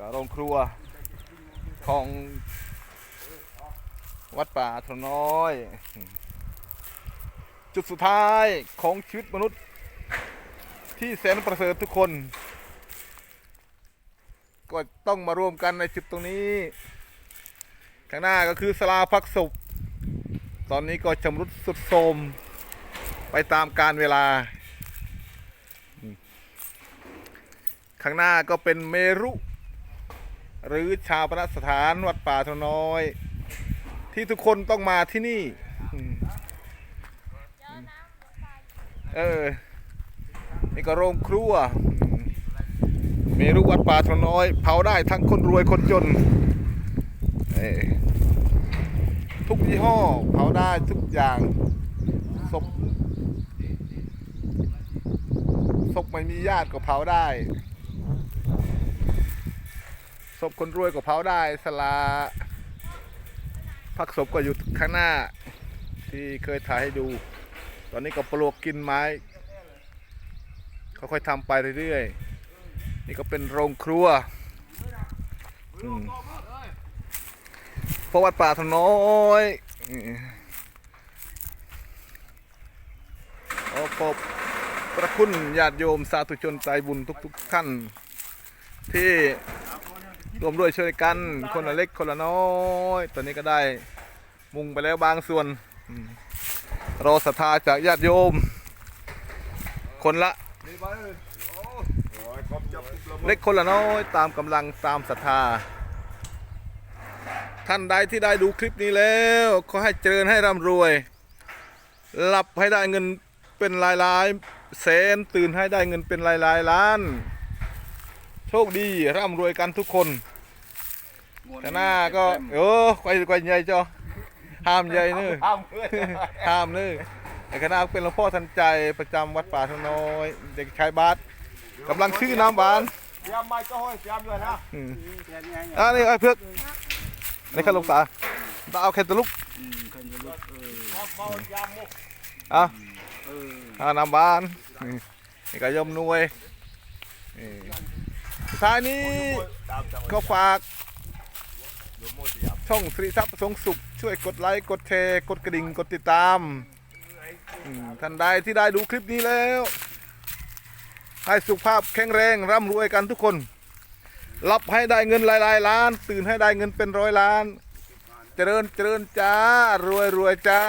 ก็โรงครัวของวัดป่าทนน้อย จุดสุดท้ายของชีวิตมนุษย์ ที่แสนประเสริฐทุกคน ก็ต้องมารวมกันในจุดตรงนี้ข้างหน้าก็คือสลาพักศพตอนนี้ก็ชำรุดสุดโทรมไปตามการเวลา ข้างหน้าก็เป็นเมรุ หรือชาวปนสถานวัดป่าทนน้อย ที่ทุกคนต้องมาที่นี่ เออ นี่ก็โรงครัวมเมรุวัดป่าทนน้อย เผาได้ทั้งคนรวยคนจน ทุกยี่ห้อ เผาได้ทุกอย่างศพศพไม่มีญาติก็เผาได้ ศพคนรวยก็เผาได้สลาพักศพก็อยู่ข้างหน้าที่เคยถ่ายให้ดู ตอนนี้ก็ปลวกกินไม้ค่อยๆทำไปเรื่อยๆ นี่ก็เป็นโรงครัวเพราะวัดป่าทนน้อยอืมขอขอบพระคุณญาติโยมสาธุชนใจบุญทุกๆท่านที่ รวมด้วยช่วยกันคนละเล็กคนละน้อยตอนนี้ก็ได้มุงไปแล้วบางส่วนรอศรัทธาจากญาติโยม คนละเล็กคนละน้อยตามกำลังตามศรัทธา ท่านใดที่ได้ดูคลิปนี้แล้วขอให้เจริญให้ร่ำรวยหลับให้ได้เงินเป็นหลายลายๆแสนตื่นให้ได้เงินเป็นหลายหลายๆล้าน โชคดีร่ำรวยกันทุกคนแต่หน้าก็เออไกวไกวใหญ่จ้อห้ามใหญ่เนื้อห้ามเพื่อนห้ามเลยในคณะเป็นหลวงพ่อทันใจประจำวัดป่าทงน้อย เด็กชายบาสกำลังชื่อน้ำหวานเตรียมไม้ก็ห้อยเตรียมเลยนะอืมอ่านี่ไอ้เพือกนี่ข้าลูกตาตาเอาแค่ตะลุกเมายามมุกอะอ่าน้ำหวานนี่นี่ก็ยมหนวยนี่สุด ท้ายนี้ตามจังหวะก็ฝาก ช่องสรีทรัพย์สงสุข ช่วยกดไลค์ กดแชร์ กดกระดิ่ง กดติดตามอืมท่านใดที่ได้ดูคลิปนี้แล้ว ให้สุขภาพแข็งแรงร่ำรวยกันทุกคนรับให้ได้เงินหลายๆล้าน ตื่นให้ได้เงินเป็นร้อยล้าน เจริญเจริญจ้ารวยรวยจ้า